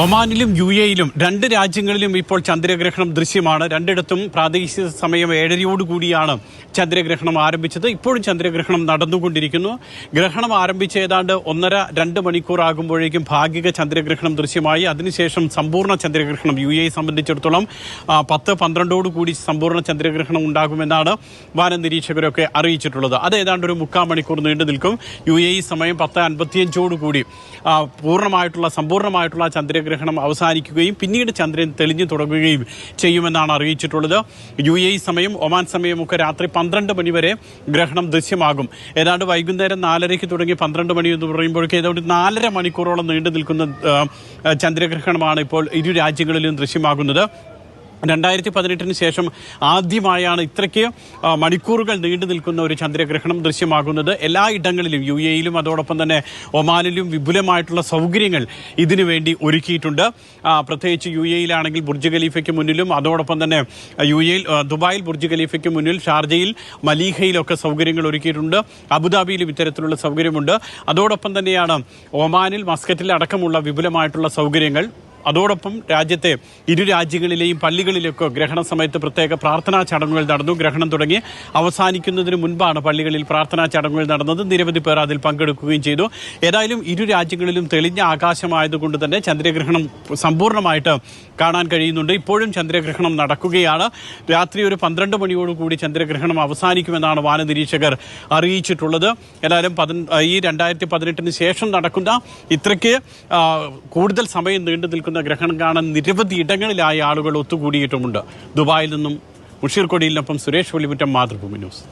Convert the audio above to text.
ഒമാനിലും U എയിലും രണ്ട് രാജ്യങ്ങളിലും ഇപ്പോൾ ചന്ദ്രഗ്രഹണം ദൃശ്യമാണ്. രണ്ടിടത്തും പ്രാദേശിക സമയം ഏഴരയോടുകൂടിയാണ് ചന്ദ്രഗ്രഹണം ആരംഭിച്ചത്. ഇപ്പോഴും ചന്ദ്രഗ്രഹണം നടന്നുകൊണ്ടിരിക്കുന്നു. ഗ്രഹണം ആരംഭിച്ച ഏതാണ്ട് ഒന്നര രണ്ട് മണിക്കൂർ ആകുമ്പോഴേക്കും ഭാഗിക ചന്ദ്രഗ്രഹണം ദൃശ്യമായി. അതിനുശേഷം സമ്പൂർണ ചന്ദ്രഗ്രഹണം യു എ സംബന്ധിച്ചിടത്തോളം പത്ത് പന്ത്രണ്ടോടുകൂടി സമ്പൂർണ ചന്ദ്രഗ്രഹണം ഉണ്ടാകുമെന്നാണ് വാന നിരീക്ഷകരൊക്കെ അറിയിച്ചിട്ടുള്ളത്. അത് ഏതാണ്ട് ഒരു മുക്കാൽ മണിക്കൂർ നീണ്ടു നിൽക്കും. യു എ സമയം പത്ത് അൻപത്തിയഞ്ചോടുകൂടി പൂർണമായിട്ടുള്ള സമ്പൂർണമായിട്ടുള്ള ചന്ദ്രഗ്രഹണം അവസാനിക്കുകയും പിന്നീട് ചന്ദ്രൻ തെളിഞ്ഞു തുടങ്ങുകയും ചെയ്യുമെന്നാണ് അറിയിച്ചിട്ടുള്ളത്. യു എ സമയം ഒമാൻ സമയമൊക്കെ രാത്രി പന്ത്രണ്ട് മണി വരെ ഗ്രഹണം ദൃശ്യമാകും. ഏതാണ്ട് വൈകുന്നേരം നാലരയ്ക്ക് തുടങ്ങി പന്ത്രണ്ട് മണി എന്ന് പറയുമ്പോഴേക്കും ഏതാണ്ട് നാലര മണിക്കൂറോളം നീണ്ടു നിൽക്കുന്ന ചന്ദ്രഗ്രഹണമാണ് ഇപ്പോൾ ഇരു രാജ്യങ്ങളിലും ദൃശ്യമാകുന്നത്. രണ്ടായിരത്തി പതിനെട്ടിന് ശേഷം ആദ്യമായാണ് ഇത്രയ്ക്ക് മണിക്കൂറുകൾ നീണ്ടു നിൽക്കുന്ന ഒരു ചന്ദ്രഗ്രഹണം ദൃശ്യമാകുന്നത്. എല്ലാ ഇടങ്ങളിലും യു എയിലും അതോടൊപ്പം തന്നെ ഒമാനിലും വിപുലമായിട്ടുള്ള സൗകര്യങ്ങൾ ഇതിനു വേണ്ടി ഒരുക്കിയിട്ടുണ്ട്. പ്രത്യേകിച്ച് യു എയിലാണെങ്കിൽ ബുർജ് ഖലീഫയ്ക്ക് മുന്നിലും അതോടൊപ്പം തന്നെ യു എയിൽ ദുബായിൽ ബുർജ് ഖലീഫയ്ക്ക് മുന്നിൽ ഷാർജയിൽ മലീഹയിലൊക്കെ സൗകര്യങ്ങൾ ഒരുക്കിയിട്ടുണ്ട്. അബുദാബിയിലും ഇത്തരത്തിലുള്ള സൗകര്യമുണ്ട്. അതോടൊപ്പം തന്നെയാണ് ഒമാനിൽ മസ്കറ്റിൽ അടക്കമുള്ള വിപുലമായിട്ടുള്ള സൗകര്യങ്ങൾ. അതോടൊപ്പം രാജ്യത്തെ ഇരു രാജ്യങ്ങളിലെയും പള്ളികളിലൊക്കെ ഗ്രഹണ സമയത്ത് പ്രത്യേക പ്രാർത്ഥനാ ചടങ്ങുകൾ നടന്നു ഗ്രഹണം തുടങ്ങി. അവസാനിക്കുന്നതിന് മുൻപാണ് പള്ളികളിൽ പ്രാർത്ഥനാ ചടങ്ങുകൾ നടന്നത്. നിരവധി പേർ അതിൽ പങ്കെടുക്കുകയും ചെയ്തു. ഏതായാലും ഇരു രാജ്യങ്ങളിലും തെളിഞ്ഞ ആകാശമായതുകൊണ്ട് തന്നെ ചന്ദ്രഗ്രഹണം സമ്പൂർണമായിട്ട് കാണാൻ കഴിയുന്നുണ്ട്. ഇപ്പോഴും ചന്ദ്രഗ്രഹണം നടക്കുകയാണ്. രാത്രി ഒരു പന്ത്രണ്ട് മണിയോടുകൂടി ചന്ദ്രഗ്രഹണം അവസാനിക്കുമെന്നാണ് വാനനിരീക്ഷകർ അറിയിച്ചിട്ടുള്ളത്. ഏതായാലും ഈ രണ്ടായിരത്തി പതിനെട്ടിന് ശേഷം നടക്കുന്ന ഇത്രയ്ക്ക് കൂടുതൽ സമയം നീണ്ടു നിൽക്കുന്ന ഗ്രഹണം കാണാൻ നിരവധി ഇടങ്ങളിലായി ആളുകൾ ഒത്തുകൂടിയിട്ടുമുണ്ട്. ദുബായിൽ നിന്നും മുഷീർ കൊടിയിലിനൊപ്പം സുരേഷ് വെളിമുറ്റം മാതൃഭൂമി ന്യൂസ്.